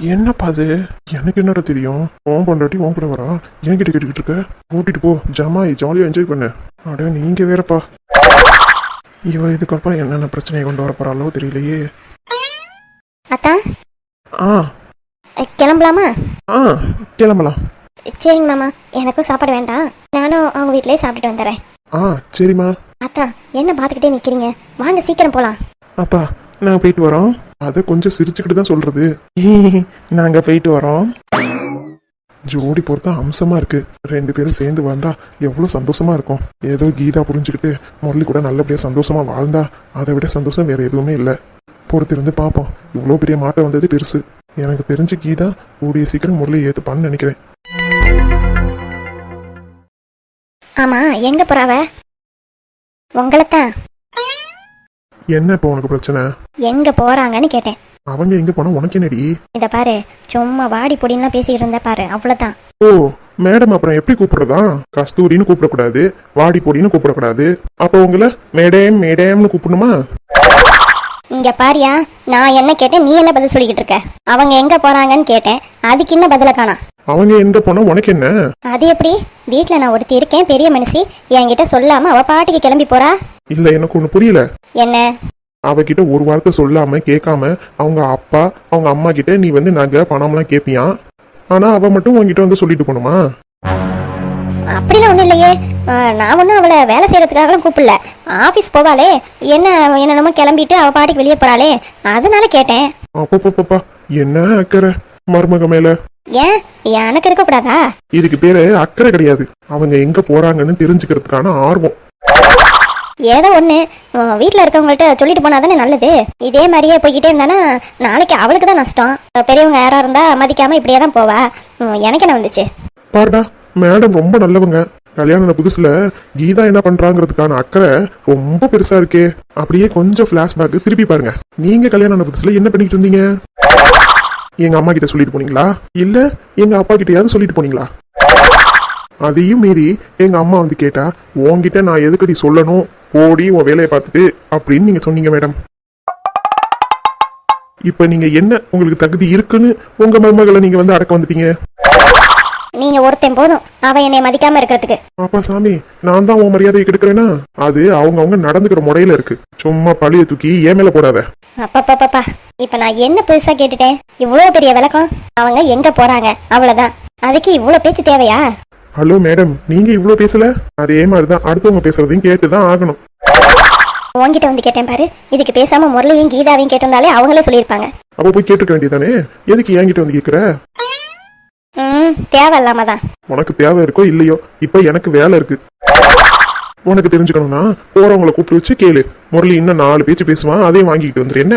என்னப்பா அது? எனக்கு என்னடா தெரியும்? உன் பொண்டாட்டி உன் கூட வரா? என்கிட்ட கேட்டுக்கிட்டு இருக்க? கூட்டிட்டு போ. ஜமாய் ஜாலியா என்ஜாய் பண்ணு. அட நீங்க வேறப்பா. இவ இதுக்கப்புறம் என்னென்ன பிரச்சனையை கொண்டு வர போறாளோ தெரியலையே. அத்தா? ஆ. கிளம்பலாமா? ஆ கிளம்பலாம். சரிங்க மாமா எனக்கும் சாப்பாடு வேண்டாம். நானும் அவங்க வீட்டிலேயே சாப்பிட்டுட்டு வந்துடுறேன். ஆ சரிம்மா. அத்தா என்ன பார்த்துக்கிட்டே நிற்கிறீங்க வாங்க சீக்கிரம் போகலாம் அப்பா நாங்கள் போயிட்டு வரோம். அதை கொஞ்சம் சிரிச்சுக்கிட்டு தான் சொல்றது. நாங்கள் போயிட்டு வரோம். ஜோடி பொறுத்தா அம்சமா இருக்கு. ரெண்டு பேரும் சேர்ந்து வாழ்ந்தா எவ்வளோ சந்தோஷமா இருக்கும். ஏதோ கீதா புரிஞ்சுக்கிட்டு முரளி கூட நல்லபடியா சந்தோஷமா வாழ்ந்தா அதை விட சந்தோஷம் வேற எதுவுமே இல்லை. பொறுத்திருந்து பார்ப்போம் இவ்வளோ பெரிய மாட்டம் வந்தது பெருசு. எனக்கு தெரிஞ்சு கீதா கூடிய சீக்கிரம் முரளி ஏற்றுப்பான்னு நினைக்கிறேன். ஆமாம் எங்கே போகிறாவ உங்களைத்தான் என்ன இப்போ உனக்கு பிரச்சனை? எங்கே போகிறாங்கன்னு கேட்டேன். அவங்க எங்க போனா உனக்கு என்னடி? இதை பாரு சும்மா வாடி பொடின்லாம் பேசிக்கிட்டு இருந்த பாரு அவ்வளோதான் ஓ மேடம் அப்புறம் எப்படி கூப்பிடுறதா? கஸ்தூரின்னு கூப்பிடக்கூடாது வாடி பொடின்னு கூப்பிடக்கூடாது. அப்போ உங்களை மேடேம் மேடேம்னு கூப்பிடணுமா? இங்க பாரியா நான் என்ன கேட்டேன் நீ என்ன பதில் சொல்லிக்கிட்டு இருக்க? அவங்க எங்க போறாங்கன்னு கேட்டேன். அதுக்கு என்ன பதில காணோம் அவங்க எங்க போனா உனக்கு என்ன? அது எப்படி? வீட்ல நான் ஒருத்தி இருக்கேன் பெரிய மனுஷி. என்கிட்ட சொல்லாம அவ பாட்டுக்கு கிளம்பி போறா? இல்ல எனக்கு ஒண்ணு புரியல. என்ன? அவகிட்ட ஒரு வார்த்தை சொல்லாம கேட்காம அவங்க அப்பா அவங்க அம்மா கிட்ட நீ வந்து நகை பணம்லாம் கேட்பியான் ஆனா அவ மட்டும் உன்கிட்ட வந்து சொல்லிட்டு போணுமா? அப்படிலாம் ஒண்ணும் இல்லையே. நான் ஒன்றும் அவளை வேலை செய்யறதுக்காகலாம் கூப்பிடல. ஆஃபீஸ் போவாளே. என்ன என்னென்னமோ கிளம்பிட்டு அவ பாட்டுக்கு வெளியே போறாளே. அதனால கேட்டேன். அப்பப்பப்பா என்ன அக்கறை? மருமக மேல. ஏன்? எனக்கு இருக்கக்கூடாதா? இதுக்கு பேரு அக்கறை கிடையாது. அவங்க எங்க போறாங்கன்னு தெரிஞ்சுக்கிறதுக்கான ஆர்வம். ஏதோ ஒன்று வீட்டில் இருக்கவங்கள்ட்ட சொல்லிட்டு போனா தானே நல்லது. இதே மாதிரியே போய்கிட்டே இருந்தானா நாளைக்கு அவளுக்கு தான் நஷ்டம். பெரியவங்க யாரா இருந்தா மதிக்காம இப்படியே தான் போவா. எனக்கு என்ன வந்துச்சு? பாருடா மேடம் ரொம்ப நல்லவங்க. கல்யாணம் புதுசுல கீதா என்ன பண்றாங்கிறதுக்கான அக்கறை ரொம்ப பெருசா இருக்கே. அப்படியே கொஞ்சம் பிளாஷ்பேக் திருப்பி பாருங்க. நீங்க கல்யாணம் புதுசுல என்ன பண்ணிட்டு இருந்தீங்க? எங்க அம்மா கிட்ட சொல்லிட்டு போனீங்களா? இல்ல எங்க அப்பா கிட்டயாவது சொல்லிட்டு போனீங்களா? அதையும் மீறி எங்க அம்மா வந்து கேட்டா உன்கிட்ட நான் எதுக்கடி சொல்லணும்? போடி உன் வேலையை பார்த்துட்டு அப்படின்னு நீங்க சொன்னீங்க மேடம். இப்ப நீங்க என்ன உங்களுக்கு தகுதி இருக்குன்னு உங்க மருமகளை நீங்க வந்து அடக்க வந்துட்டீங்க? நீங்க ஒருத்தன் போதும். அவ என்னை மதிக்காம இருக்கிறதுக்கு. அப்பா சாமி நான் தான் உன் மரியாதையை கெடுக்கிறேனா? அது அவங்க அவங்க நடந்துக்கிற முறையில இருக்கு. சும்மா பழிய தூக்கி ஏன் மேல போடாத? அப்பப்பப்பப்பா இப்ப நான் என்ன பெருசா கேட்டுட்டேன்? இவ்வளவு பெரிய விளக்கம்? அவங்க எங்க போறாங்க? அவ்வளவுதான். அதுக்கு இவ்வளவு பேச்சு தேவையா? ஹலோ மேடம் நீங்க இவ்ளோ பேசல? அதே மாதிரிதான் அடுத்தவங்க பேசுறதையும் கேட்டுதான் ஆகணும். உன்கிட்ட வந்து கேட்டேன் பாரு. இதுக்கு பேசாம முரளியும் கீதாவையும் கேட்டிருந்தாலே அவங்களே சொல்லியிருப்பாங்க. அப்ப போய் கேட்டுக்க வேண்டியதானே எதுக்கு என்கிட்ட வந்து கேக்குற? ம் தேவையில்லாம தான் உனக்கு தேவை இருக்கோ இல்லையோ இப்ப எனக்கு வேலை இருக்கு. உனக்கு தெரிஞ்சுக்கணும்னா போறவங்கள கூப்பிட்டு வச்சு கேளு. முரளி இன்னும் நாலு பேச்சு பேசுவான் அதையும் வாங்கிக்கிட்டு வந்துரு என்ன?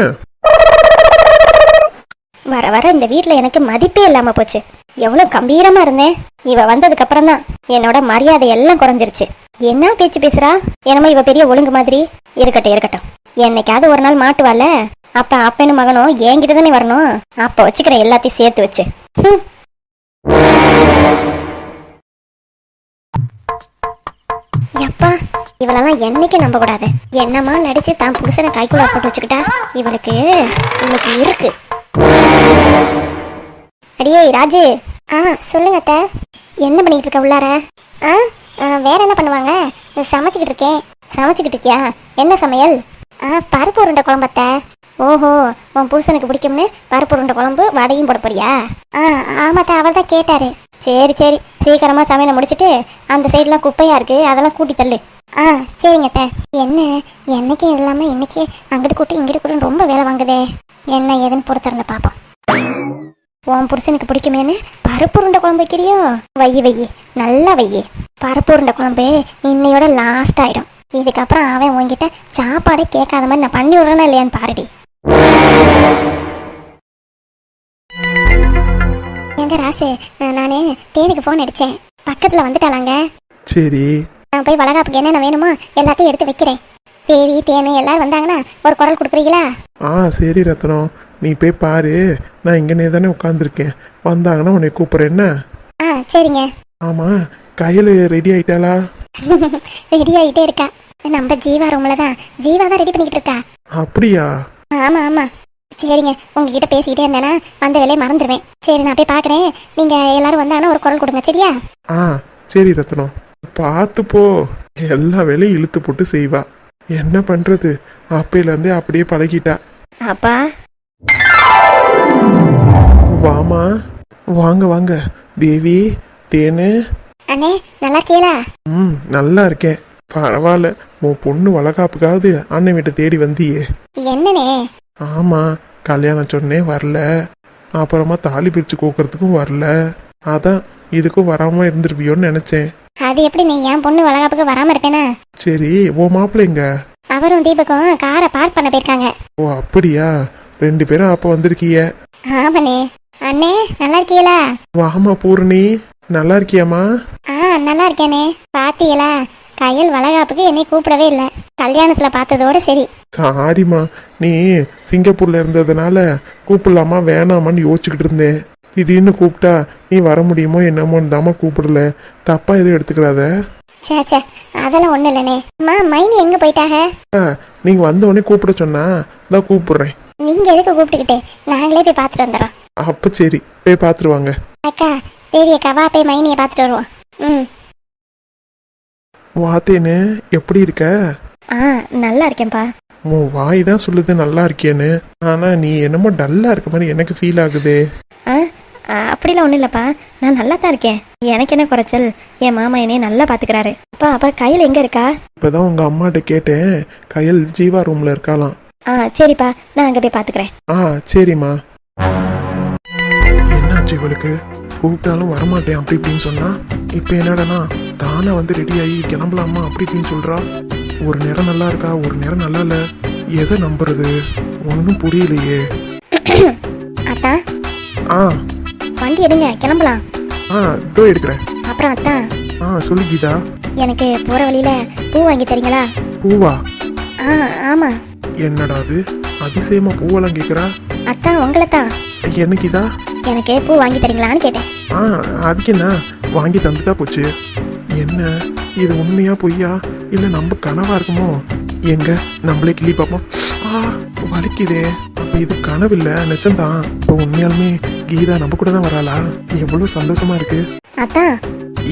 வர வர இந்த வீட்டில் எனக்கு மதிப்பே இல்லாம போச்சு. எவ்வளவு கம்பீரமா இருந்தேன் இவ வந்ததுக்கு அப்புறம் தான் என்னோட மரியாதை எல்லாம் குறைஞ்சிருச்சு. என்ன பேச்சு பேசுறா? என்னமோ இவ பெரிய ஒழுங்கு மாதிரி. இருக்கட்டும் இருக்கட்டும். என்னைக்காவது ஒரு நாள் மாட்டுவால அப்ப அப்பனும் மகனும் என்கிட்ட தானே வரணும்? அப்ப வச்சுக்கிற எல்லாத்தையும் சேர்த்து வச்சு. எப்பா இவளெல்லாம் என்னைக்கு நம்ப கூடாது என்னமா நடிச்சு தான் புருஷனை கைக்குள்ள போட்டு வச்சுக்கிட்டா? இவளுக்கு இன்னைக்கு இருக்கு. அடியே ராஜு. ஆ சொல்லுங்க அத்தை. என்ன பண்ணிக்கிட்டு இருக்க உள்ளார? ஆ ஆ, வேற என்ன பண்ணுவாங்க? சமைச்சுக்கிட்டு இருக்கேன். சமைச்சுக்கிட்டு இருக்கியா? என்ன சமையல்? ஆ பருப்பு உருண்டை குழம்பு அத்தை. ஓஹோ உன் புருஷனுக்கு பிடிக்கும்னு பருப்பு உருண்டை குழம்பு வடையும் போட போறியா? ஆ ஆமாத்தா அவர் தான் கேட்டாரு. சரி சரி. சீக்கிரமா சமையலை முடிச்சிட்டு அந்த சைடெலாம் குப்பையா இருக்கு அதெல்லாம் கூட்டி தள்ளு. ஆ சரிங்க அத்தை. என்ன? என்னைக்கும் இல்லாமல் இன்னைக்கு அங்கிட்டு கூட்டி இங்கிட்டு கூட்டின்னு ரொம்ப வேலை வாங்குதே. என்ன ஏதுன்னு பொறுத்திருந்த பாப்போம் உன் புருஷனுக்கு பிடிக்குமேன்னு பருப்பு உருண்டை குழம்பு வைக்கிறியோ? வையி வையி. நல்லா வையி. பருப்பு உருண்டை குழம்பு இன்னையோட லாஸ்ட் ஆயிடும். இதுக்கப்புறம் அவன் உன்கிட்ட சாப்பாடே கேட்காத மாதிரி நான் பண்ணி விடுறேனா இல்லையான்னு பாருடி. எங்க ராசு நான் தேனுக்கு ஃபோன் அடிச்சேன். பக்கத்துல வந்துட்டாளாங்க. சரி. நான் போய் வளகாப்புக்கு என்னென்ன வேணுமோ எல்லாத்தையும் எடுத்து வைக்கிறேன். தேவி தேனு எல்லாரும் வந்தாங்கன்னா ஒரு குரல் கொடுக்குறீங்களா? ஆ சரி ரத்னம். நீ போய் பாரு. நான் இங்கனே தானே உட்காந்துருக்கேன் வந்தாங்கன்னா உன்னை கூப்பிட்றேன். என்ன? ஆ சரிங்க. ஆமா. கையில் ரெடி ஆயிட்டாளா? ரெடி ஆகிட்டே இருக்கா. நம்ம ஜீவா ரூம்ல தான். ஜீவா தான் ரெடி பண்ணிக்கிட்டு இருக்கா. அப்படியா? ஆமா ஆமா. சரிங்க. உங்ககிட்ட பேசிக்கிட்டே இருந்தேன்னா அந்த வேலையை மறந்துடுவேன் சரி நான் போய் பார்க்குறேன். நீங்க எல்லாரும் வந்தாங்கன்னா ஒரு குரல் கொடுங்க சரியா? ஆ சரி ரத்னம். பார்த்து போ. எல்லா வேலையும் இழுத்து போட்டு செய்வா. என்ன பண்றது? அப்பையிலேருந்தே அப்படியே பழகிட்டா. அப்பா? வாமா. வாங்க வாங்க. தேவி தேனு. அண்ணே நல்லா இருக்கீங்களா ம் நல்லா இருக்கேன் பரவாயில்ல. உன் பொண்ணு வளகாப்புக்காவது அண்ணன் வீட்டை தேடி வந்தியே. என்னண்ணே? ஆமா கல்யாணம் சொன்னே வரல. அப்புறமா தாலி பிரிச்சு கோக்கறதுக்கும் வரல. அதான் இதுக்கும் வராம இருந்துருவியோன்னு நினைச்சேன். அது எப்படி நீ என் பொண்ணு வளகாப்புக்கு வராம இருப்பேனா? சரி ஓ மாப்பிள்ளைங்க? அவரும் தீபக்கும் காரை பார்க் பண்ண போயிருக்காங்க. ஓ அப்படியா? ரெண்டு பேரும் அப்ப வந்திருக்கீங்க. ஆமாண்ணே. அண்ணே நல்லா இருக்கீங்களா? வாமா பூரணி. நல்லா இருக்கியாம்மா? ஆ நல்லா இருக்கேனே. பாத்தீங்களா? கையல் வளகாப்புக்கு என்னை கூப்பிடவே இல்லை. கல்யாணத்துல பார்த்ததோட சரி. சாரிம்மா. நீ சிங்கப்பூர்ல இருந்ததுனால கூப்பிடலாமா வேணாமான்னு யோசிச்சுக்கிட்டு இருந்தேன். திடீர்னு கூப்பிட்டா நீ வர முடியுமோ என்னமோன்னு தாம்மா கூப்பிடல. தப்பா எதுவும் எடுத்துக்கிறாத? சே சே அதெல்லாம் ஒன்றும் அம்மா மைனி எங்கே போயிட்டாக? ஆ, நீங்க வந்த உடனே கூப்பிட சொன்னா தான் கூப்பிடுறேன். நீங்கள் எதுக்கு கூப்பிட்டுக்கிட்டு? நாங்களே போய் பார்த்துட்டு வந்துடுறோம். அப்ப சரி போய் பார்த்துருவாங்க அக்கா தேவி அக்கா வா போய் மைனியை பார்த்துட்டு வருவோம். ம். வாத்தேன்னு எப்படி இருக்க? ஆ நல்லா இருக்கேன்ப்பா. உன் வாய் தான் சொல்லுது நல்லா இருக்கியேன்னு. ஆனா நீ என்னமோ டல்லா இருக்க மாதிரி எனக்கு ஃபீல் ஆகுதே. அப்படிலாம் ஒன்றும் இல்லைப்பா. நான் நல்லா தான் இருக்கேன். எனக்கு என்ன குறைச்சல்? என் மாமா என்னைய நல்லா பார்த்துக்கிறாரு அப்பா அப்பா கையில் எங்கே இருக்கா? இப்பதான் உங்க அம்மாட்ட கேட்டேன். கையல் ஜீவா ரூம்ல இருக்காளாம். ஆ சரிப்பா. நான் அங்கே போய் பார்த்துக்கிறேன் ஆ சரிம்மா. என்னாச்சு இவளுக்கு? கூப்பிட்டாலும் வரமாட்டேன் அப்படி இப்படின்னு சொன்னா? இப்போ என்னடனா? தானே வந்து ரெடி ஆகி கிளம்பலாமா? அப்படி இப்படின்னு சொல்றா. ஒரு நேரம் நல்லா இருக்கா? ஒரு நேரம் நல்லா இல்ல. எதை நம்புறது? ஒன்றும் புரியலையே. அத்தா? ஆ. வண்டி எடுங்க கிளம்பலாம். ஆ இதோ எடுக்கிறேன். அப்புறம் அத்தா. ஆ சொல்லு கீதா. எனக்கு போகிற வழியில் பூ வாங்கி தரீங்களா? பூவா? ஆ ஆமாம் என்னடா அது? அதிசயமா பூவெல்லாம் கேட்குறா அத்தா உங்களை தான் என்ன கீதா? எனக்கு பூ வாங்கி தரீங்களான்னு கேட்டேன். ஆ அதுக்கு என்ன? வாங்கி தந்துட்டா போச்சு. என்ன? இது உண்மையா பொய்யா? இல்ல நம்ம கனவா இருக்குமோ? எங்க? நம்மளே கிள்ளி பார்ப்போம். ஆ வலிக்குதே. அப்ப இது கனவு இல்ல நிஜம்தான். இப்போ உண்மையாலுமே கீதா நம்ம கூட தான் வராளா? எவ்வளவு சந்தோஷமா இருக்கு. அத்தான்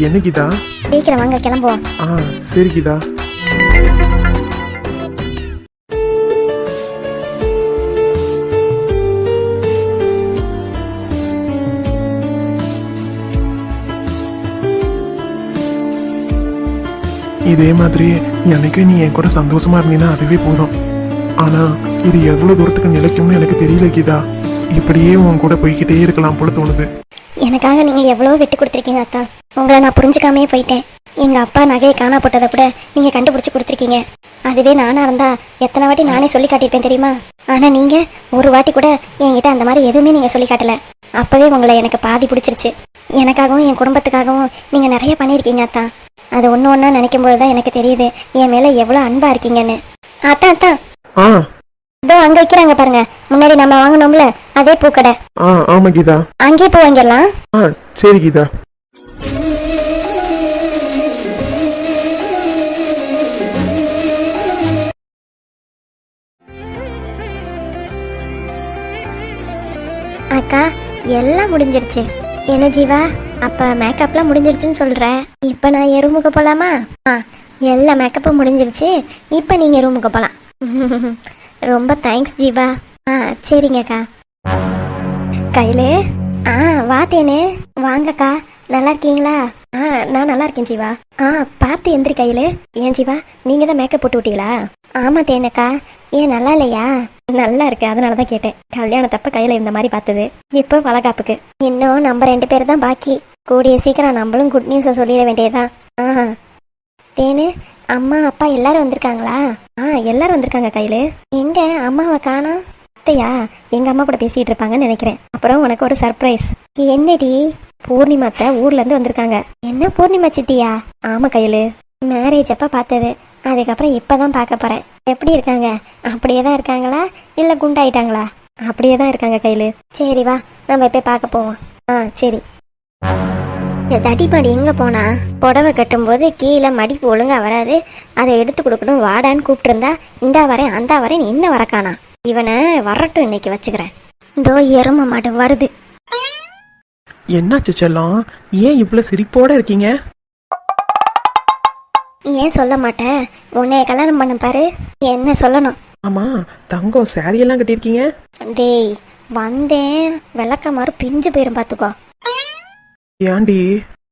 என்ன கீதா? சீக்கிரம் வாங்க கிளம்புவோம். ஆ சரி கீதா. இதே மாதிரி எனக்கு நீ என் கூட சந்தோஷமா இருந்தீன்னா அதுவே போதும். ஆனா இது எவ்வளவு தூரத்துக்கு நிலைக்கும்னு எனக்கு தெரியல கீதா. இப்படியே உன் கூட போய்கிட்டே இருக்கலாம் போல தோணுது. எனக்காக நீங்கள் எவ்வளோ விட்டு கொடுத்துருக்கீங்க அத்தா. உங்களை நான் புரிஞ்சுக்காமே போயிட்டேன். எங்கள் அப்பா நகையை காணா போட்டதை கூட நீங்கள் கண்டுபிடிச்சி கொடுத்துருக்கீங்க. அதுவே நானாக இருந்தா எத்தனை வாட்டி நானே சொல்லி காட்டியிருப்பேன் தெரியுமா? ஆனால் நீங்கள் ஒரு வாட்டி கூட என்கிட்ட அந்த மாதிரி எதுவுமே நீங்கள் சொல்லி காட்டல. அப்போவே உங்களை எனக்கு பாதி பிடிச்சிருச்சு. எனக்காகவும் என் குடும்பத்துக்காகவும் நீங்கள் நிறைய பண்ணியிருக்கீங்க அத்தா. அது ஒன்று ஒன்றா நினைக்கும் போது தான் எனக்கு தெரியுது என் மேலே எவ்வளோ அன்பாக இருக்கீங்கன்னு. அத்தா அத்தா. ஆ. இதோ அங்கே வைக்கிறாங்க பாருங்க. முன்னாடி நம்ம வாங்கினோம்ல அதே பூக்கடை. ஆ ஆமா கீதா. அங்கேயே பூ வாங்கிடலாம். ஆ சரி கீதா. அக்கா எல்லாம் முடிஞ்சிருச்சு. என்ன ஜீவா அப்ப மேக்கப்லாம் முடிஞ்சிருச்சுன்னு சொல்ற? இப்ப நான் என் ரூமுக்கு போலாமா? ஆ எல்லா மேக்கப்பும் முடிஞ்சிருச்சு. இப்ப நீங்க ரூமுக்கு போலாம். ரொம்ப தேங்க்ஸ் ஜீவா. ஆ சரிங்கக்கா. கையில? ஆ வா வாங்கக்கா. நல்லா இருக்கீங்களா? ஆ நான் நல்லா இருக்கேன் ஜீவா. ஆ பார்த்து எந்திரி கையில. ஏன் ஜீவா நீங்க தான் மேக்கப் போட்டு விட்டீங்களா? ஆமா தேனக்கா. ஏன் நல்லா இல்லையா? நல்லா இருக்கு அதனால தான் கேட்டேன். கல்யாணத்தப்ப கையில இந்த மாதிரி பார்த்தது. இப்போ வளகாப்புக்கு. இன்னும் நம்ம ரெண்டு பேர் தான் பாக்கி. கூடிய சீக்கிரம் நம்மளும் குட் நியூஸை சொல்லிட வேண்டியதுதான். ஆ தேனு அம்மா அப்பா எல்லாரும் வந்திருக்காங்களா? ஆ எல்லாரும் வந்திருக்காங்க கையில. எங்க? அம்மாவை காணோம். அத்தையா எங்க அம்மா கூட பேசிட்டு இருப்பாங்கன்னு நினைக்கிறேன். அப்புறம் உனக்கு ஒரு சர்ப்ரைஸ் என்னடி? பூர்ணிமா அத்தை ஊர்ல இருந்து வந்திருக்காங்க. என்ன பூர்ணிமா சித்தியா? ஆமா கையில. மேரேஜ் அப்ப பார்த்தது. அதுக்கப்புறம் இப்பதான் பார்க்க போறேன். எப்படி இருக்காங்க? அப்படியே தான் இருக்காங்களா? இல்ல குண்டாயிட்டாங்களா? அப்படியே தான் இருக்காங்க கையில. சரி வா. நம்ம போய் பார்க்க போவோம். ஆ சரி. இந்த தடிமாடி எங்க போனா? புடவை கட்டும்போது கீழே மடிப்பு ஒழுங்கா வராது. அதை எடுத்து கொடுக்கணும் வாடான்னு கூப்பிட்டுருந்தா இந்தா வரேன் அந்த வரேன் என்ன வரக்கானா இவனை வரட்டும் இன்னைக்கு வச்சுக்கிறேன். இதோ எரும மாடு வருது. என்னாச்சு செல்லம்? ஏன் இவ்வளோ சிரிப்போட இருக்கீங்க? ஏன் சொல்ல மாட்டேன் உன்னைய கல்யாணம் பண்ண பாரு. என்ன சொல்லணும்? ஆமா தங்கம் எல்லாம் கட்டியிருக்கீங்க? டேய் வந்தேன். விளக்க மாதிரி பிஞ்சு போயிரும் பார்த்துக்கோ ஏன்டி?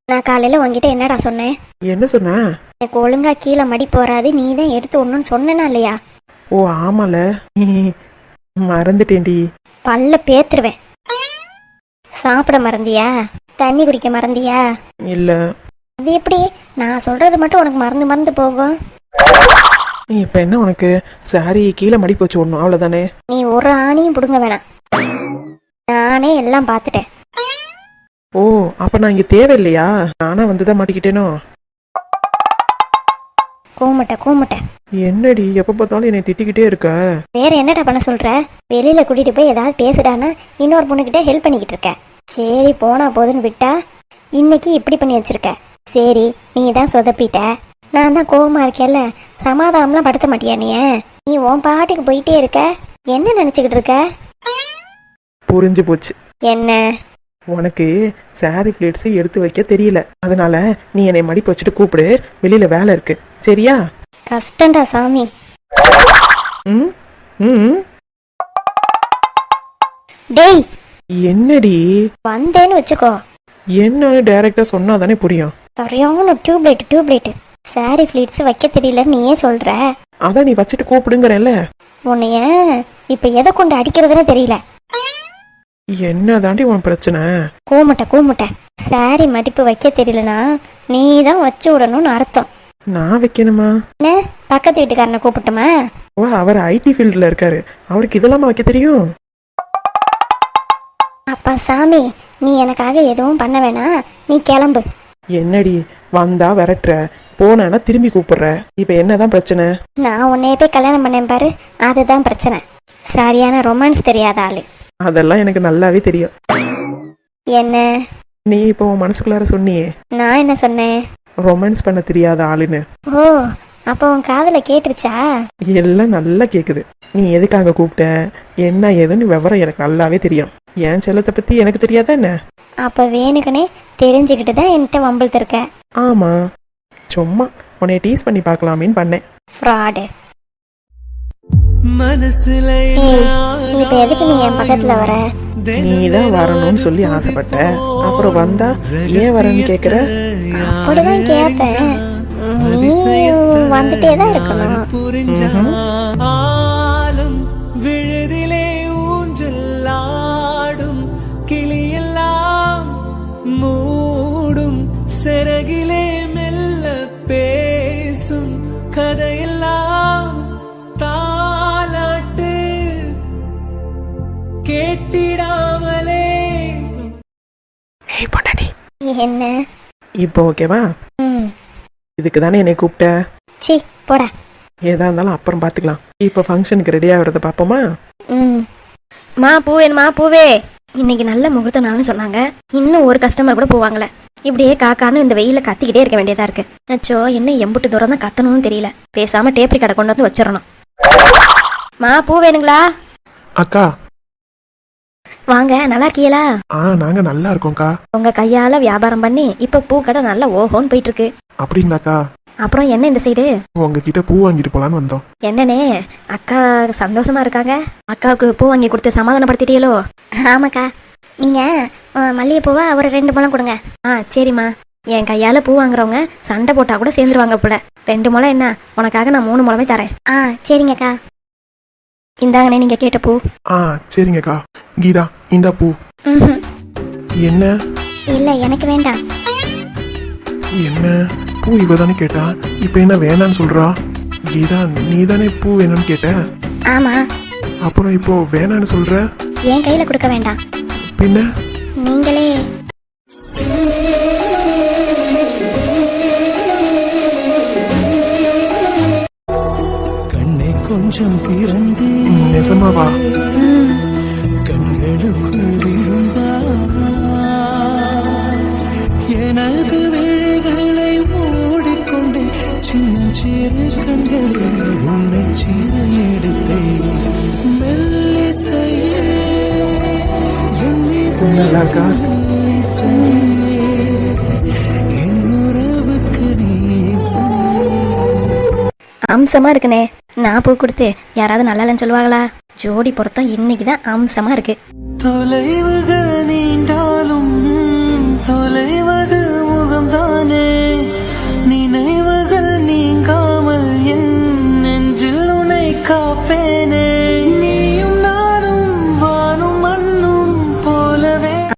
நான் காலையில் உன்கிட்ட என்னடா சொன்னேன்? என்ன சொன்ன? எனக்கு ஒழுங்கா கீழே மடிப்பு வராது நீ தான் எடுத்து ஒன்றுன்னு சொன்னேனா இல்லையா? ஓ ஆமால. மறந்துட்டேன்டி. பல்ல பேத்துருவேன். சாப்பிட மறந்தியா? தண்ணி குடிக்க மறந்தியா? இல்ல. அது எப்படி? நான் சொல்றது மட்டும் உனக்கு மறந்து மறந்து போகும். இப்ப என்ன உனக்கு? saree கீழே மடிப்பு வச்சு விடணும் அவ்வளவுதானே? நீ ஒரு ஆணியும் பிடுங்க வேணாம். நானே எல்லாம் பார்த்துட்டேன். ஓ அப்ப நான் இங்க தேவையில்லையா? நானா வந்துதான் மாட்டிக்கிட்டேனோ? கூமுட்டை கூமுட்டை என்னடி எப்ப பார்த்தாலும் என்னை திட்டிக்கிட்டே இருக்க? வேற என்னடா பண்ண சொல்ற? வெளியில கூட்டிட்டு போய் ஏதாவது பேசுடானா இன்னொரு பொண்ணுகிட்ட ஹெல்ப் பண்ணிக்கிட்டு இருக்க. சரி போனா போதுன்னு விட்டா இன்னைக்கு இப்படி பண்ணி வச்சிருக்க. சரி நீ தான் சொதப்பிட்ட. நான் தான் கோவமா இருக்கேல்ல சமாதானம்லாம் படுத்த மாட்டியா நீ? நீ உன் பாட்டுக்கு போயிட்டே இருக்க. என்ன நினைச்சுக்கிட்டு இருக்க? புரிஞ்சு போச்சு. என்ன? உனக்கு saree ஃபிளேட்ஸ் எடுத்து வைக்க தெரியல. அதனால நீ என்னை மடிப்பு வச்சுட்டு கூப்பிடு. வெளியில வேலை இருக்கு. சரியா? கஷ்டம்டா சாமி. ம்? ம்? டேய். என்னடி? வந்தேன்னு வச்சுக்கோ. என்னன்னு டைரக்டா சொன்னா தானே புரியும். சரியான டியூப்லைட் டியூப்லைட் சாரி ஃபிளீட்ஸ் வைக்க தெரியலன்னு நீயே சொல்ற. அதான் நீ வச்சுட்டு கூப்பிடுங்கறேன்ல. உன்னைய இப்ப எதை கொண்டு அடிக்கிறதுனே தெரியல. என்ன தாண்டி உன் பிரச்சனை? கூமுட்டை கூமுட்டை. சாரி மடிப்பு வைக்க தெரியலனா நீ தான் வச்சு விடணும்னு அர்த்தம். நான் வைக்கணுமா? என்ன? பக்கத்து வீட்டுக்காரனை கூப்பிட்டுமா? ஓ அவர் ஐடி ஃபீல்டில் இருக்காரு. அவருக்கு இதெல்லாமா வைக்க தெரியும்? அப்பா சாமி நீ எனக்காக எதுவும் பண்ண வேணாம் நீ கிளம்பு. என்னடி வந்தா விரட்டுற. போனானா திரும்பி கூப்பிடுற. இப்ப என்னதான் பிரச்சனை? நான் உன்னைய போய் கல்யாணம் பண்ணேன் பாரு. அதுதான் பிரச்சனை. சரியான ரொமான்ஸ் தெரியாத ஆளு. அதெல்லாம் எனக்கு நல்லாவே தெரியும். என்ன? நீ இப்போ உன் மனசுக்குள்ளார சொன்னியே. நான் என்ன சொன்னேன்? ரொமான்ஸ் பண்ண தெரியாத ஆளுன்னு. ஓ அப்போ உன் காதுல கேட்டுருச்சா? எல்லாம் நல்லா கேக்குது. நீ எதுக்காக கூப்பிட்ட? என்ன ஏதுன்னு விவரம் எனக்கு நல்லாவே தெரியும். என் செல்லத்தை பத்தி எனக்கு தெரியாதா என்ன? அப்ப வேணுக்குனே தெரிஞ்சுக்கிட்டு தான் என்கிட்ட வம்பிழுத்து இருக்க. ஆமா. சும்மா உன்னை டீஸ் பண்ணி பார்க்கலாமேன்னு பண்ணேன். ஃப்ராடு மனசுல இப்ப எதுக்கு நீ என் பக்கத்துல வர? நீ தான் வரணும்னு சொல்லி ஆசைப்பட்ட. அப்புறம் வந்தா ஏன் வரேன்னு கேக்குற? அப்படிதான் கேட்பேன் ம், நீ வந்துட்டே தான் இருக்கணும். புரிஞ்சா ஆலம் விழுதிலே ஊஞ்சலாடும் கிளியெல்லாம் மூடும் சிறகிலே என்ன? இப்போ ஓகேவா? ம். இதுக்கு தானே என்னை கூப்பிட்ட? சி போடா. ஏதா இருந்தாலும் அப்புறம் பார்த்துக்கலாம் இப்போ ஃபங்க்ஷனுக்கு ரெடி ஆகிறத பார்ப்போமா ம். மா பூ வேணுமா பூவே. இன்னைக்கு நல்ல முகூர்த்த நாள்னு சொன்னாங்க. இன்னும் ஒரு கஸ்டமர் கூட போவாங்களே இப்படியே காக்கான்னு இந்த வெயில கத்திக்கிட்டே இருக்க வேண்டியதா இருக்கு. அச்சோ என்ன எம்புட்டு தூரம் தான் கத்தணும்னு தெரியல. பேசாம டேப்ரி கடை கொண்டு வந்து வச்சிடணும். மா பூ வேணுங்களா? அக்கா வாங்க நல்லா இருக்கீங்களா ஆ நாங்க நல்லா இருக்கோம்க்கா உங்க கையால வியாபாரம் பண்ணி இப்ப பூ கடை நல்லா ஓஹோன்னு போயிட்டு இருக்கு அப்படிங்களாக்கா? அப்புறம் என்ன இந்த சைடு? உங்ககிட்ட பூ வாங்கிட்டு போலான்னு வந்தோம். என்னனே அக்கா சந்தோஷமா இருக்காங்க? அக்காவுக்கு பூ வாங்கி கொடுத்து சமாதானப்படுத்திட்டீங்களோ? ஆமாக்கா. நீங்க மல்லிகைப்பூவை ஒரு ரெண்டு முழம் கொடுங்க. ஆ சரிம்மா. என் கையால பூ வாங்குறவங்க சண்டை போட்டா கூட சேர்ந்துருவாங்க போல. ரெண்டு முளம் என்ன? உனக்காக நான் மூணு முளமே தரேன். ஆ சரிங்கக்கா. இந்தாங்கண்ணே நீங்க கேட்ட பூ. ஆ சரிங்கக்கா. கீதா இந்தா பூ. என்ன? இல்ல எனக்கு வேண்டாம். என்ன? பூ இவ தானே கேட்டா இப்ப என்ன வேணான்னு சொல்றா? கீதா நீ தானே பூ வேணும்னு கேட்ட? ஆமா. அப்புறம் இப்போ வேணான்னு சொல்ற? என் கையில கொடுக்க வேண்டாம். பின்ன? நீங்களே. கண்ணை கொஞ்சம் திறந்தே. நெசமாவா அம்சமா இருக்குனே. நான் பூ கொடுத்து யாராவது நல்லா இல்லைன்னு சொல்லுவாங்களா? ஜோடி பொருத்தம் இன்னைக்கு தான் அம்சமா இருக்கு. தொலைவுகள் நீண்டாலும் தொலைவது முகம்தானே? நினைவுகள் நீங்காமல் என் நெஞ்சில் உனை காப்பேன்.